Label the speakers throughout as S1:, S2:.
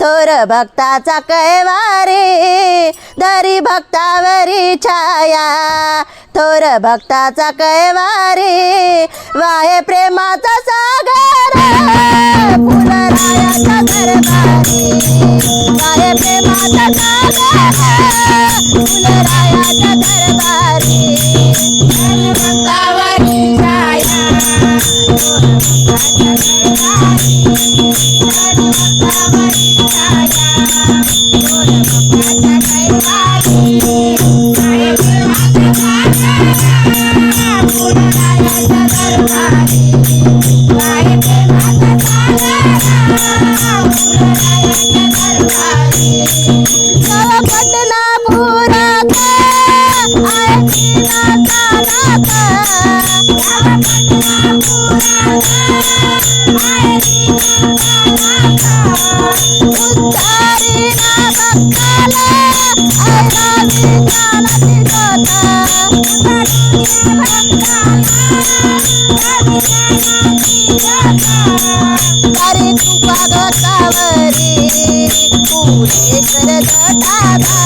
S1: थोर भक्ताचा कैवारे दरी भक्तावरी छाया. थोर भक्ताचा कैवारे वाहे प्रेमाचा सागर. फुलरायाचा दरबारी वाहे प्रेमाचा सागर. फुलरायाचा दरबारी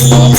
S1: Yeah.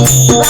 S1: Viva